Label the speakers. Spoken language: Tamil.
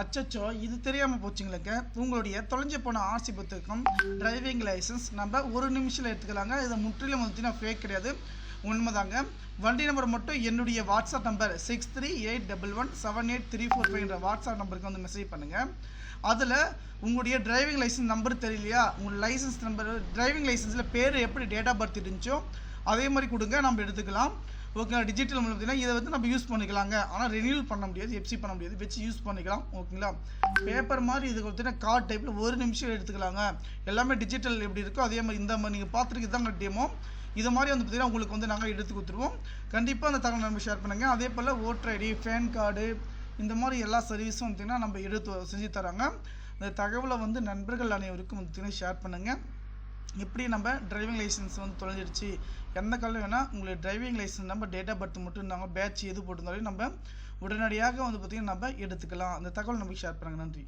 Speaker 1: அச்சச்சோ இது தெரியாமல் போச்சுங்களேங்க. உங்களுடைய தொலைஞ்சு போன ஆர்சி புத்தகம் டிரைவிங் லைசன்ஸ் நம்ம ஒரு நிமிஷத்தில் எடுத்துக்கலாங்க. இது முற்றிலும் வந்து ஃபேக் கிடையாது. உண்மைதாங்க. வண்டி நம்பர் மட்டும் என்னுடைய WhatsApp number six three eight double one seven eight three four ஃபைவ்ன்ற WhatsApp நம்பருக்கு வந்து மெசேஜ் பண்ணுங்கள் அதில் உங்களுடைய டிரைவிங் லைசன்ஸ் நம்பர் தெரியலையா? உங்கள் லைசன்ஸ் நம்பர் டிரைவிங் லைசன்ஸில் பேர் எப்படி டேட் ஆஃப் பர்த் இருந்துச்சோ அதே மாதிரி கொடுங்க. நம்ம எடுத்துக்கலாம். ஓகேங்களா டிஜிட்டல் மூலம் பார்த்தீங்கன்னா இதை வந்து நம்ம யூஸ் பண்ணிக்கலாங்க. ஆனால் ரெனியூல் பண்ண முடியாது எஃப்சி பண்ண முடியாது வச்சு யூஸ் பண்ணிக்கலாம் ஓகேங்களா? பேப்பர் மாதிரி இது பார்த்தீங்கன்னா கார்ட் டைப்பில் ஒரு நிமிஷம் எடுத்துக்கலாங்க. எல்லாமே டிஜிட்டல் எப்படி இருக்கோ அதே மாதிரி இந்த மாதிரி நீங்கள் பார்த்துருக்கு தாங்க டேமோ இது மாதிரி வந்து பார்த்தீங்கன்னா உங்களுக்கு வந்து நாங்கள் எடுத்து கொடுத்துருவோம். கண்டிப்பாக அந்த தகவல் நம்ம ஷேர் பண்ணுங்கள் அதே போல் ஓட்டர் ஐடி ஃபேன் கார்டு இந்த மாதிரி எல்லா சர்வீஸும் பார்த்தீங்கன்னா நம்ம எடுத்து செஞ்சு தராங்க. இந்த தகவலை வந்து நண்பர்கள் அனைவருக்கும் வந்து ஷேர் பண்ணுங்கள் எப்படி நம்ம டிரைவிங் லைசன்ஸ் வந்து தொலைஞ்சிடுச்சு எந்த காலம் வேணால் உங்களுக்கு டிரைவிங் லைசன்ஸ் நம்ம டேட் ஆஃப் பர்த் மட்டும் இருந்தாங்க பேட்ச் எது போட்டிருந்தாலும் நம்ம உடனடியாக வந்து பார்த்திங்கன்னா நம்ம எடுத்துக்கலாம். அந்த தகவல் நமக்கு ஷேர் பண்ணுங்கள் நன்றி.